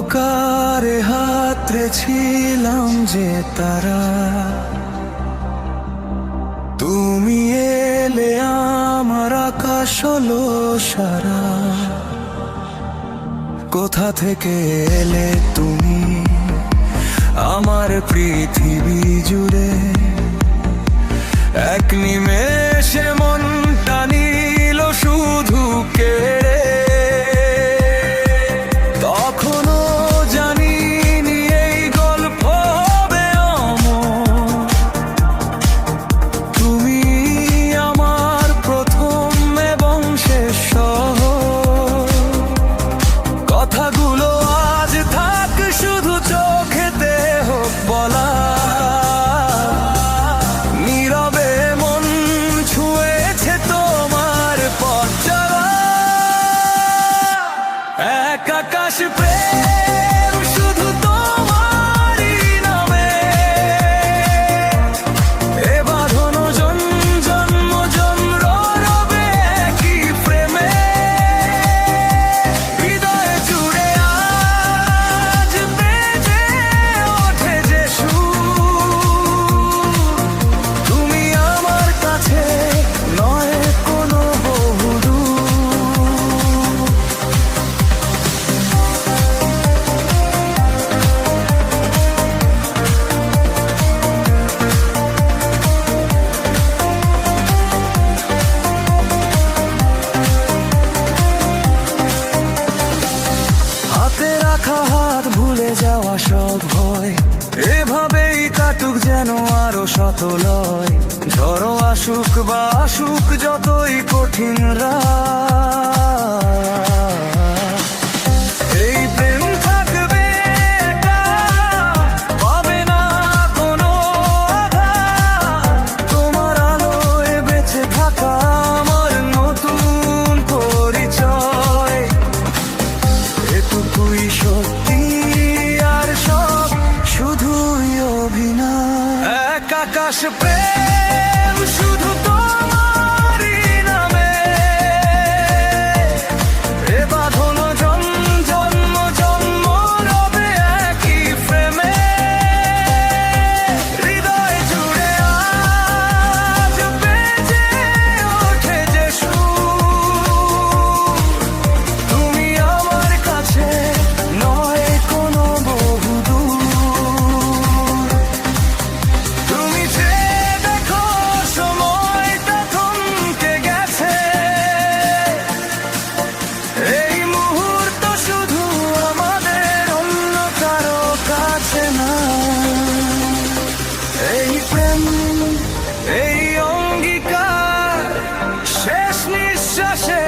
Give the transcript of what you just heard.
অন্ধকারে হাতরে ছিলাম যে তারা। তুমি এলে, আমার আকাশ হলো সারা। কোথা থেকে এলে তুমি? আমার পৃথিবী জুড়ে এক নিমেষে এক আকাশ প্রেম রাখা হাত ভুলে যাওয়া সব ভয় এভাবেই কাটুক যেন আরও শত লয় ধরো আসুক বা আসুক যতই কঠিন রাত আকাশ প্রেম। is such a